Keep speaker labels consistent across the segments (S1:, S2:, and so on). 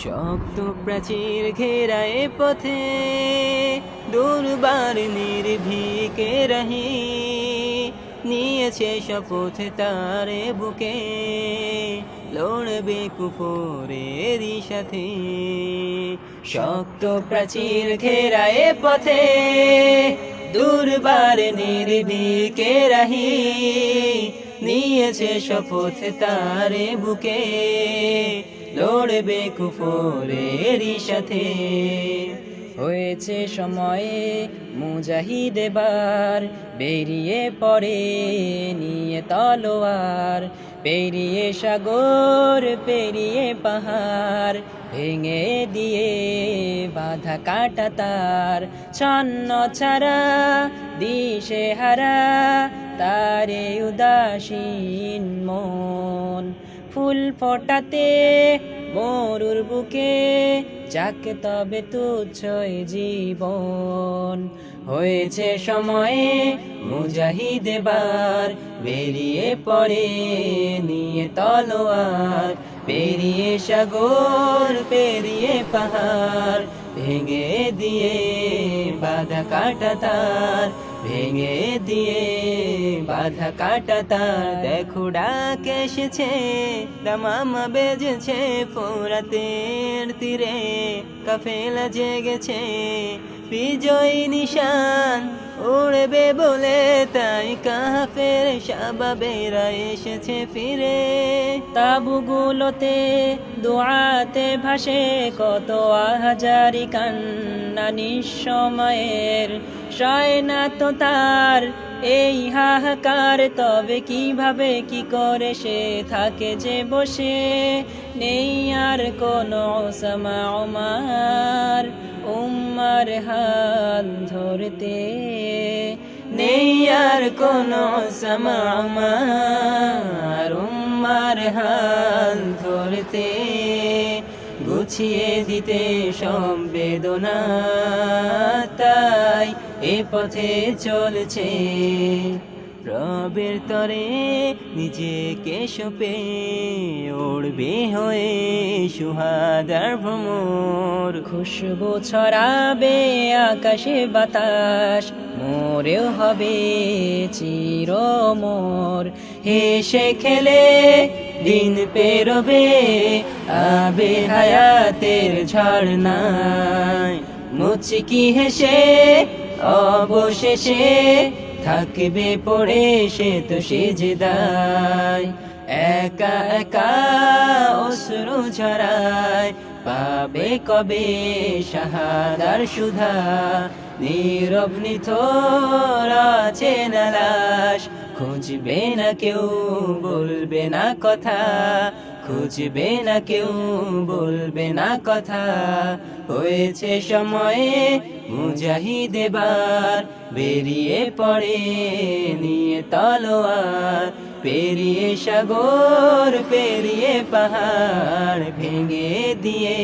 S1: শক্ত প্রাচীর ঘেরায় পথে দুর্বার নির্ভীকে রহি নিয়েছে শপথ তারে বুকে। লড়বে কুফরেরই সাথে। শক্ত প্রাচীর ঘেরায় পথে, দুর্বার নির্ভীকে রহি। নিয়েছে শপথ তারে বুকে। লড়বে কুফরেরই সাথে। হয়েছে সময়ে মুজাহিদ এবার বেরিয়ে পড়ে নিয়ে তলোয়ার। পেরিয়ে সাগর, পেরিয়ে পাহাড়। ভেঙে দিয়ে বাধা কাটা তার। ছন্ন ছাড়া দিশে হারা তারে উদাসীন মন। ফুল ফোটাতে, মরুর বুকে যাকে তবে তুচ্ছ জীবন। হয়েছে সময়ে মুজাহিদ দেবার বেরিয়ে পড়ে, নিয়ে তলোয়ার, পেরিয়ে সাগর, পেরিয়ে পাহাড়। ভেঙে দিয়ে বাধা কাটাতার ভেঙে দিয়ে বাধা কাটাতার দেখো ডাক এসেছে, দামামা বেজেছে ফোরাতের তীরে, কাফেলা জেগেছে বিজয়ী নিশান। উড়বে বলে তাই কাফের সাবাবেরা এসেছে ফিরে। তাবুগুলোতে দোয়াতে ভাসে কত হাজারি কান্না নিঃসময়ের। সয় না তো তার এই হাহাকার, তবে কীভাবে কি করে সে থাকে যে বসে? নেই আর কোনো সমা আমার উম্মার হাত ধরতে। নেই আর কোনো সমা আমার। উম্মার হাল ধরতে, গুছিয়ে দিতে সব বেদনা। তাই এ পথে চলছে। রবের তরে নিজেকে সপে উড়বে হয়ে সুহাদার ভ্রমর। খুশবু ছড়াবে আকাশে বাতাস, মোরেও হবে চির মোর হেসে খেলে দিন পেরোবে আবে হায়াতের ঝর্ণায়। মুচকি হেসে অবশেষে থাকবে পড়ে সে তো সেজদায়। একা একা অশ্রু ঝরায় পাবে কবে শাহাদার সুধা? নীরব নিথর আছে না লাশ, খুঁজবে না কেউ, বলবে না কথা। খুঁজবে না কেউ, বলবে না কথা। হয়েছে সময়ে মুজাহিদ এবার, বেরিয়ে পড়ে নিয়ে তলোয়ার। পেরিয়ে সাগর, পেরিয়ে পাহাড়, ভেঙে দিয়ে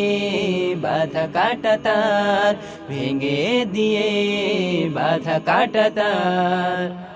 S1: বাধা কাটা তার। ভেঙে দিয়ে বাধা কাটা তার।